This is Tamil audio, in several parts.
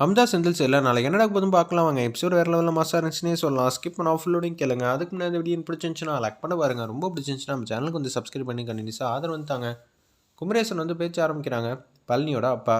அம்தா செந்தில் செல்ல நாளைக்கு என்னடா போதும் பார்க்கலாம் வாங்க. எபிசோட் வேறு லெவலில் மாசாக இருந்துச்சுன்னே சொல்லலாம். ஸ்கிப் பண்ண ஆஃப்லோடிங் கேளுங்க. அதுக்கு முன்னாடி வீடியோ பிடிச்சிருந்துச்சுன்னா லைக் பண்ண பாருங்கள் ரொம்ப பிடிச்சிருந்துச்சுன்னா நம்ம சேனலுக்கு வந்து சப்ஸ்கிரைப் பண்ணி கண்டினியூஸாக ஆதரவு வந்துட்டாங்க குமரேசன் வந்து பேச்ச ஆரம்பிக்கிறாங்க. பழனியோட அப்பா.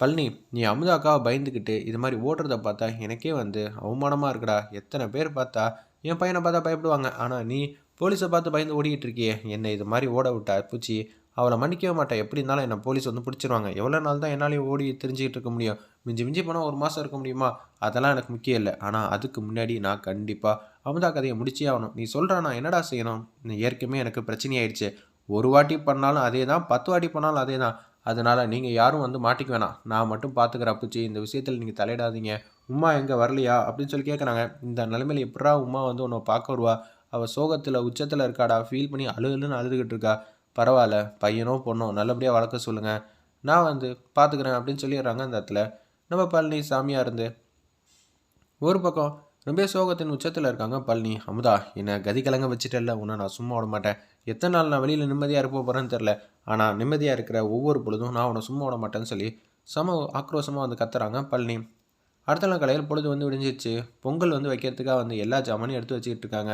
பழனி நீ அமுதாக்காவை பயந்துக்கிட்டு இது மாதிரி ஓடுறத பார்த்தா எனக்கே வந்து அவமானமாக இருக்குடா. எத்தனை பேர் பார்த்தா என் பையனை பார்த்தா பயப்படுவாங்க. ஆனால் நீ போலீஸை பார்த்து பயந்து ஓடிக்கிட்டு இருக்கியே. என்னை இது மாதிரி ஓட விட்டா பூச்சி. அவளை மன்னிக்கவே மாட்டேன். எப்படி இருந்தாலும் என்னை போலீஸ் வந்து பிடிச்சிருவாங்க. எவ்வளோ நாள் தான் என்னாலையும் ஓடி தெரிஞ்சுக்கிட்டு இருக்க முடியும்? மிஞ்சி மிஞ்சி போனால் ஒரு மாதம் இருக்க முடியுமா? அதெல்லாம் எனக்கு முக்கியம் இல்லை. ஆனால் அதுக்கு முன்னாடி நான் கண்டிப்பாக அமுதா கதையை முடிச்சே ஆகணும். நீ சொல்கிறா நான் என்னடா செய்யணும்? நீ ஏற்கனவே எனக்கு பிரச்சனையாயிடுச்சு. ஒரு வாட்டி பண்ணாலும் அதே தான் பத்து வாட்டி பண்ணாலும் அதே தான் அதனால் நீங்கள் யாரும் வந்து மாட்டிக்க வேணாம். நான் மட்டும் பார்த்துக்கிற அப்புச்சி. இந்த விஷயத்தில் நீங்கள் தலையிடாதீங்க. உமா எங்கே வரலையா? அப்படின்னு சொல்லி கேட்குறாங்க இந்த நிலைமையில் எப்படா உமா வந்து உன்னை பார்க்க வருவா? அவள் சோகத்தில் உச்சத்தில் இருக்காடா? ஃபீல் பண்ணி அழுகுன்னு அழுதுகிட்டு இருக்கா. பரவாயில்ல பையனோ பொண்ணோ நல்லபடியாக வளர்க்க சொல்லுங்கள் நான் வந்து பார்த்துக்கிறேன் அப்படின்னு சொல்லிடுறாங்க அந்த இடத்துல. நம்ம பழனி சாமியாக இருந்து. ஒரு பக்கம் ரொம்ப சோகத்தின் உச்சத்தில் இருக்காங்க பழனி. அமுதா என்னை கதி கலங்க வச்சுட்டல உன்னை நான் சும்மா விட மாட்டேன். எத்தனை நாள் நான் வெளியில் நிம்மதியாக இருப்ப போகிறேன்னு தெரில ஆனால் நிம்மதியாக இருக்கிற ஒவ்வொரு பொழுதும் நான் உன்னை சும்மா விட மாட்டேன்னு சொல்லி சம ஆக்ரோஷமாக வந்து கத்துறாங்க பழனி. அடுத்த நாள் காலையில் பொழுது வந்து விடிஞ்சிச்சு பொங்கல் வந்து வைக்கிறதுக்காக வந்து எல்லா ஜாமானும் எடுத்து வச்சுக்கிட்டு இருக்காங்க.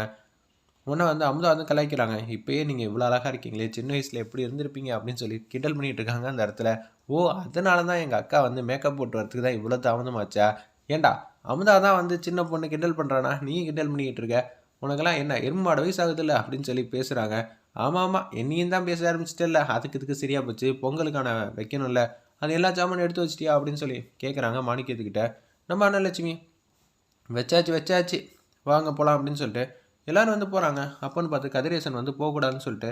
உன்னை வந்து அமுதா வந்து கலாய்க்கிறாங்க. இப்போயே நீங்கள் இவ்வளோ அழகாக இருக்கீங்களே சின்ன வயசில் எப்படி இருந்திருப்பீங்க அப்படின்னு சொல்லி கிண்டல் பண்ணிட்டு இருக்காங்க அந்த இடத்துல. ஓ அதனால தான் எங்கள் அக்கா வந்து மேக்கப் போட்டு வரதுக்கு தான் இவ்வளோ தாமதமாச்சா? ஏண்டா அமுதா தான் வந்து சின்ன பொண்ணு கிண்டல் பண்ணுறானா நீ கிண்டல் பண்ணிக்கிட்டு இருக்க. உனக்கெல்லாம் என்ன எருமாட வயசு ஆகுதுல்ல அப்படின்னு சொல்லி பேசுகிறாங்க ஆமாம் ஆமாம் என்னையும் தான் பேச ஆரம்பிச்சிட்டல அதுக்கு இதுக்கு சரியாக போச்சு. பொங்கலுக்கான வைக்கணும்ல. அது எல்லா ஜாமானும் எடுத்து வச்சிட்டியா அப்படின்னு சொல்லி கேட்குறாங்க மாணிக்கத்துக்கிட்ட. நம்ம அண்ணலட்சுமி வச்சாச்சு வச்சாச்சு. வாங்க போகலாம் அப்படின்னு சொல்லிட்டு எல்லோரும் வந்து போகிறாங்க அப்போன்னு பார்த்து கதிரேசன் வந்து போகக்கூடாதுன்னு சொல்லிட்டு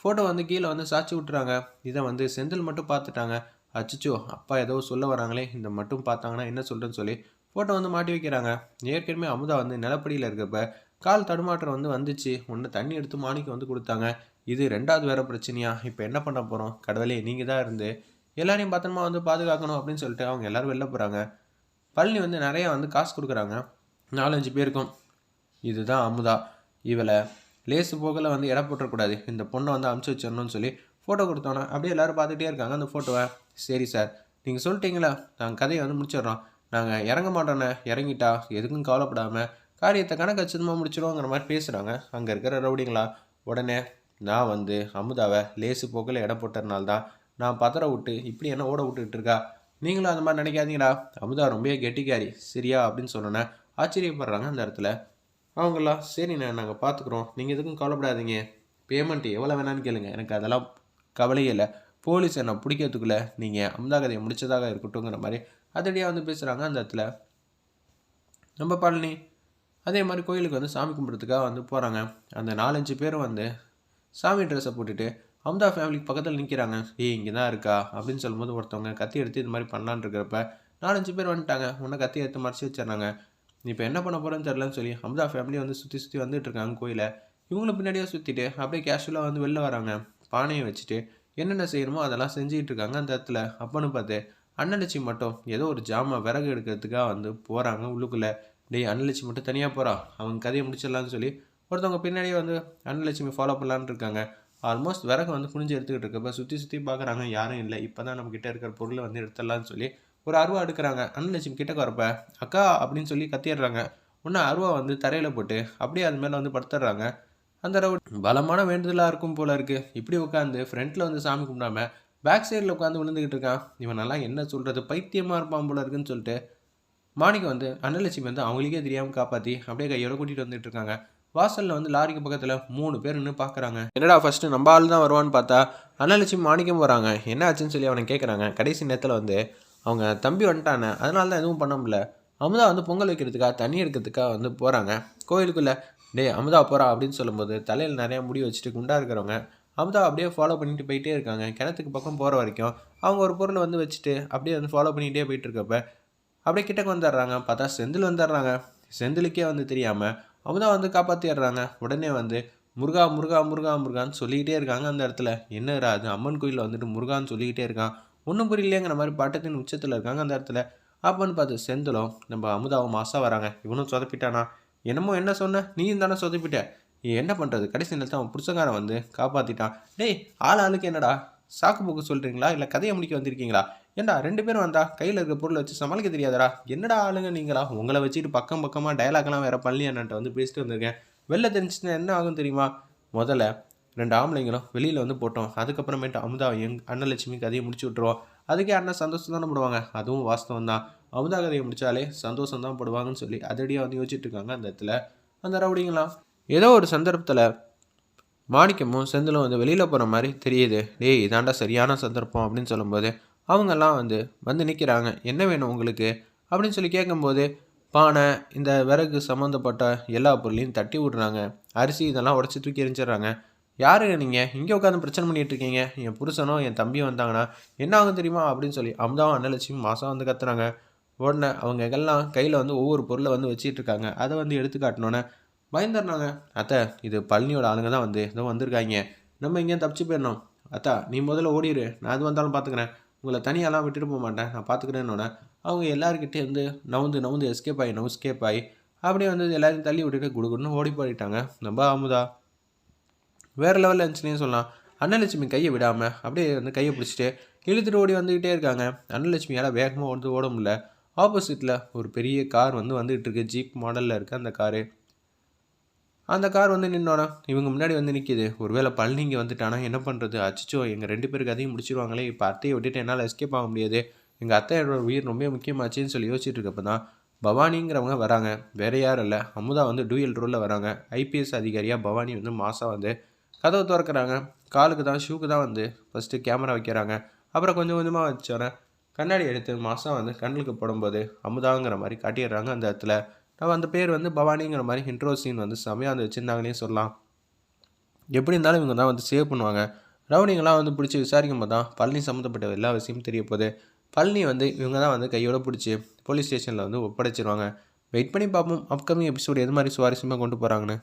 ஃபோட்டோ வந்து கீழே வந்து சாட்சி விட்டுறாங்க. இதை வந்து செந்தில் மட்டும் பார்த்துட்டாங்க. அச்சிச்சோ அப்பா ஏதோ சொல்ல வராங்களே. இந்த மட்டும் பார்த்தாங்கன்னா என்ன சொல்கிறேன்னு சொல்லி ஃபோட்டோ வந்து மாட்டி வைக்கிறாங்க. ஏற்கனவே அமுதா வந்து நிலப்படியில் இருக்கிறப்ப கால் தடுமாற்றம் வந்து வந்துச்சு. ஒன்று தண்ணி எடுத்து மாணிக்கு வந்து கொடுத்தாங்க. இது ரெண்டாவது வேறு பிரச்சனையா? இப்போ என்ன பண்ண போகிறோம் கடவுளே நீங்கள் தான் இருந்து எல்லாரையும் பத்திரமா வந்து பாதுகாக்கணும் அப்படின்னு சொல்லிட்டு அவங்க எல்லோரும் வெளில போகிறாங்க பழனி வந்து நிறையா வந்து காசு கொடுக்குறாங்க. நாலஞ்சு பேருக்கும். இதுதான் அமுதா. இவளை லேசு போகல வந்து இட போட்டுறக்கூடாது. இந்த பொண்ணை வந்து அமுச்சு வச்சிடணும்னு சொல்லி ஃபோட்டோ கொடுத்தோன்னே அப்படியே எல்லாரும் பார்த்துட்டே இருக்காங்க அந்த ஃபோட்டோவை சரி சார் நீங்கள் சொல்லிட்டீங்களா? நாங்கள் கதையை வந்து முடிச்சிடுறோம். நாங்கள் இறங்க மாட்டோண்ணே இறங்கிட்டா எதுக்கும் கவலைப்படாமல் காரியத்தை கணக்கு வச்சதுமா முடிச்சிடுவோங்கிற மாதிரி பேசுகிறாங்க அங்கே இருக்கிற ரவுடிங்களா? உடனே நான் வந்து அமுதாவை லேசு போக்கில் இடம் போட்டதுனால தான் நான் பதற விட்டு இப்படி என்ன ஓட விட்டுட்டு இருக்கா? நீங்களும் அந்த மாதிரி நினைக்காதீங்களா அமுதா ரொம்ப கெட்டிக்காரி. சரியா? அப்படின்னு சொன்னோன்னே ஆச்சரியப்படுறாங்க அந்த இடத்துல. அவங்களா? சரிண்ணே நாங்கள் பார்த்துக்குறோம் நீங்கள் எதுக்கும் கவலைப்படாதீங்க. பேமெண்ட் எவ்வளோ வேணான்னு கேளுங்க. எனக்கு அதெல்லாம் கவலையே இல்லை. போலீஸ் என்னை பிடிக்கிறதுக்குள்ளே நீங்கள் அமுதா கதையை முடித்ததாக இருக்கட்டும்ங்கிற மாதிரி அதடியாக வந்து பேசுகிறாங்க அந்த இடத்துல. நம்ம பழனி அதே மாதிரி கோயிலுக்கு வந்து சாமி கும்பிட்றதுக்காக வந்து போகிறாங்க அந்த நாலஞ்சு பேரும் வந்து சாமி ட்ரெஸ்ஸை போட்டுட்டு அமுதா ஃபேமிலிக்கு பக்கத்தில் நிற்கிறாங்க ஏய் இங்கே தான் இருக்கா? அப்படின்னு சொல்லும்போது ஒருத்தவங்க கத்தி எடுத்து இது மாதிரி பண்ணலான்னு இருக்கிறப்ப நாலஞ்சு பேர் வந்துட்டாங்க. உன்னை கத்தி எடுத்து மறைச்சி வச்சிடுறாங்க. இப்போ என்ன பண்ண போகிறேன்னு தெரிலன்னு சொல்லி அமுதா ஃபேமிலி வந்து சுற்றி சுற்றி வந்துட்டு இருக்காங்க கோயிலை. இவங்களும் பின்னாடியே சுற்றிட்டு அப்படியே கேஷுவலாக வந்து வெளில வராங்க. பானையை வச்சுட்டு என்னென்ன செய்யணுமோ அதெல்லாம் செஞ்சுக்கிட்டு இருக்காங்க அந்த இடத்துல. அப்பன்னு பார்த்து அண்ணலட்சி மட்டும் ஏதோ ஒரு ஜாமான் விறகு எடுக்கிறதுக்காக வந்து போகிறாங்க உள்ளுக்குள்ளே. டேய் அண்ணலட்சி மட்டும் தனியாக போகிறா அவங்க கதையை முடிச்சிடலான்னு சொல்லி ஒருத்தவங்க பின்னாடியே வந்து அண்ணலட்சுமி ஃபாலோ பண்ணலான்னு இருக்காங்க. ஆல்மோஸ்ட் விறகு வந்து குனிஞ்சு எடுத்துக்கிட்டு இருக்கப்ப சுற்றி சுற்றி பார்க்குறாங்க யாரும் இல்லை. இப்போ தான் நம்மக்கிட்ட இருக்கிற பொருளை வந்து எடுத்துடலான்னு சொல்லி ஒரு அருவா எடுக்கிறாங்க. அன்னலட்சுமி கிட்ட வரப்ப அக்கா அப்படின்னு சொல்லி கத்திடுறாங்க உடனே அருவா வந்து தரையில் போட்டு அப்படியே அது மேலே வந்து படுத்துடுறாங்க அந்த ரவுடி பலமான வேண்டுதலாக இருக்கும் போல இருக்குது இப்படி உட்காந்து ஃப்ரண்ட்டில் வந்து சாமி கும்பிடாம பேக் சைடில் உட்காந்து விழுந்துக்கிட்டு இருக்கான். இவன் நல்லா என்ன சொல்கிறது பைத்தியமாக இருப்பான் போல இருக்குன்னு சொல்லிட்டு மாணிக்கம் வந்து அன்னலட்சுமி வந்து அவங்களுக்கே தெரியாமல் காப்பாற்றி அப்படியே கையோட கூட்டிகிட்டு வந்துட்டு இருக்காங்க. வாசலில் வந்து லாரிக்கு பக்கத்தில் மூணு பேர் நின்று பார்க்குறாங்க என்னடா ஃபஸ்ட்டு நம்ம ஆள் தான் வருவான்னு பார்த்தா அன்னலட்சுமி மாணிக்கம் வராங்க. என்ன ஆச்சுன்னு சொல்லி அவனை கேட்குறாங்க கடைசி நேரத்தில் வந்து அவங்க தம்பி வந்துட்டானே அதனால தான் எதுவும் பண்ண முடியல. அமுதா வந்து பொங்கல் வைக்கிறதுக்காக தண்ணி எடுக்கிறதுக்காக வந்து போகிறாங்க கோயிலுக்குள்ளே டேய் அமுதா போகிறா அப்படின்னு சொல்லும்போது தலையில் நிறையா முடி வச்சுட்டு குண்டா இருக்கிறவங்க அமுதா அப்படியே ஃபாலோ பண்ணிட்டு போயிட்டே இருக்காங்க. கிணத்துக்கு பக்கம் போகிற வரைக்கும் அவங்க ஒரு பொருளை வந்து வச்சுட்டு அப்படியே வந்து ஃபாலோ பண்ணிகிட்டே போயிட்டு இருக்கப்ப அப்படியே கிட்டக்கு வந்துடுறாங்க. பார்த்தா செந்தில் வந்துடுறாங்க. செந்திலுக்கே வந்து தெரியாமல் அமுதா வந்து காப்பாற்றிடுறாங்க உடனே வந்து முருகா முருகா முருகா முருகான்னு சொல்லிக்கிட்டே இருக்காங்க அந்த இடத்துல. என்னடா அது அம்மன் கோயிலில் வந்துட்டு முருகான்னு சொல்லிக்கிட்டே இருக்கான். ஒன்றும் புரியலையேங்கிற மாதிரி பட்டத்தின் உச்சத்தில் இருக்காங்க அந்த இடத்துல. அப்போன்னு பார்த்து செந்திலும் நம்ம அமுதாவும் மாசா வராங்க. இவனும் சொதப்பிட்டானா? என்னமோ என்ன சொன்ன? நீயும் தானே சொதப்பிட்ட. நீ என்ன பண்ணுறது கடைசி நேரத்தில் அவன் புருஷங்காரன் வந்து காப்பாற்றிட்டான் டேய் ஆள் ஆளுக்கு என்னடா? சாக்கு போக்கு சொல்கிறீங்களா இல்லை கதையை முடிக்க வந்திருக்கீங்களா? ஏண்டா ரெண்டு பேரும் வந்தா கையில் இருக்க பொருளை வச்சு சமாளிக்க தெரியாதடா? என்னடா ஆளுங்க நீங்களா? உங்களை வச்சுட்டு பக்கம் பக்கமாக டயலாக்லாம் வேறு பள்ளி அண்ணன்ட்ட வந்து பேசிட்டு வந்திருக்கேன். வெளில தெரிஞ்சுச்சுன்னா என்ன ஆகும் தெரியுமா? முதல்ல ரெண்டு ஆம்பளைங்களும் வெளியில் வந்து போட்டோம். அதுக்கப்புறமேட்டு அமுதா எங் அன்னலட்சுமி கதையை முடிச்சு விட்ருவோம் அதுக்கே அண்ணன் சந்தோஷம் தானே போடுவாங்க. அதுவும் வாஸ்தவம் தான். அமுதா கதையை முடித்தாலே சந்தோஷம் தான் போடுவாங்கன்னு சொல்லி அதடியாக வந்து யோசிச்சுட்டு இருக்காங்க அந்த இடத்துல அந்த ரவுடிங்களாம் ஏதோ ஒரு சந்தர்ப்பத்தில் மாணிக்கமும் செந்திலும் வந்து வெளியில் போகிற மாதிரி தெரியுது. டேய் இதாண்டா சரியான சந்தர்ப்பம் அப்படின்னு சொல்லும்போது அவங்கெல்லாம் வந்து வந்து நிற்கிறாங்க என்ன வேணும் உங்களுக்கு? அப்படின்னு சொல்லி கேட்கும்போது பானை இந்த விறகு சம்மந்தப்பட்ட எல்லா பொருளையும் தட்டி விடுறாங்க. அரிசி இதெல்லாம் உடச்சி தூக்கி எரிஞ்சிடுறாங்க யாருங்க நீங்கள் இங்கே உட்காந்து பிரச்சனை பண்ணிகிட்டு இருக்கீங்க. என் புருஷனும் என் தம்பியும் வந்தாங்கன்னா என்ன ஆகும் தெரியுமா அப்படின்னு சொல்லி அமுதாவும் அன்னலட்சுமி மாதம் வந்து கத்துறாங்க. உடனே அவங்க எல்லாம் கையில் வந்து ஒவ்வொரு பொருளை வந்து வச்சிட்டு இருக்காங்க அதை வந்து எடுத்து காட்டினோன்னே பயந்துடுறாங்க. அத்தை இது பழனியோட ஆளுங்க தான் வந்து இதோ வந்திருக்காங்க. நம்ம இங்கேயும் தப்பிச்சு போயிடணும். அத்தா நீ முதல்ல ஓடிடு நான் அது வந்தாலும் பார்த்துக்கிறேன். உங்களை தனியாலாம் விட்டுட்டு போக மாட்டேன். நான் பார்த்துக்கிறேன்னொன்னே அவங்க எல்லாருக்கிட்டே வந்து நவுந்து நவுந்து எஸ்கேப் ஆகி நவு எஸ்கேப் ஆகி அப்படியே வந்து எல்லாரையும் தள்ளி விட்டுட்டு குடுகுடுன்னு ஓடி போயிட்டாங்க. நம்ம அமுதா. வேறு லெவலில் இருந்துச்சுன்னே சொல்லலாம். அன்னலட்சுமி கையை விடாமல் அப்படியே வந்து கையை பிடிச்சிட்டு இழுத்துட்டு ஓடி வந்துக்கிட்டே இருக்காங்க. அன்னலட்சுமியால் வேகமாக ஓடுது ஓட முடியல. ஆப்போசிட்டில் ஒரு பெரிய கார் வந்து வந்துகிட்டு இருக்கு. ஜீப் மாடலில் இருக்குது அந்த காரு அந்த கார் வந்து நின்னோன்னா இவங்க முன்னாடி வந்து நிற்கிது ஒருவேளை பழனிங்க வந்துட்டானா? என்ன பண்ணுறது அச்சோ எங்கள் ரெண்டு பேருக்கு அதையும் முடிச்சிருவாங்களே. இப்போ அத்தையை விட்டுட்டு என்னால் எஸ்கேப் ஆக முடியாது. எங்கள் அத்தையோட உயிர் ரொம்ப முக்கியமாச்சுன்னு சொல்லி யோசிச்சுட்டு இருக்கப்போ தான் பவானிங்கிறவங்க வராங்க. வேற யாரும் இல்லை. அமுதா வந்து டூயல் ரோலில் வராங்க. ஐபிஎஸ் அதிகாரியாக பவானி வந்து மாதம் வந்து கதவை திறக்கிறாங்க. காலுக்கு தான் ஷூக்கு தான் வந்து ஃபஸ்ட்டு கேமரா வைக்கிறாங்க. அப்புறம் கொஞ்சம் கொஞ்சமாக வச்சோன்னே கண்ணாடி எடுத்து மாதம் வந்து கண்ணுக்கு போடும்போது அமுதாங்கிற மாதிரி காட்டிடுறாங்க அந்த இடத்துல. நம்ம அந்த பேர் வந்து பவானிங்கிற மாதிரி இன்ட்ரோ சீன் வந்து செமையாக வந்து வச்சுருந்தாங்கன்னே சொல்லலாம். எப்படி இருந்தாலும் இவங்க தான் வந்து சேவ் பண்ணுவாங்க. ரவுடிங்கெல்லாம் வந்து பிடிச்சி விசாரிக்கும் போது தான் பழனி சம்மந்தப்பட்ட எல்லா விஷயமும் தெரிய போகுது. பழனி வந்து இவங்க தான் வந்து கையோட பிடிச்சி போலீஸ் ஸ்டேஷனில் வந்து ஒப்படைச்சிருவாங்க. வெயிட் பண்ணி பார்ப்போம். அப்கமிங் எபிசோடு எது மாதிரி சுவாரஸ்யமாக கொண்டு போகிறாங்கன்னு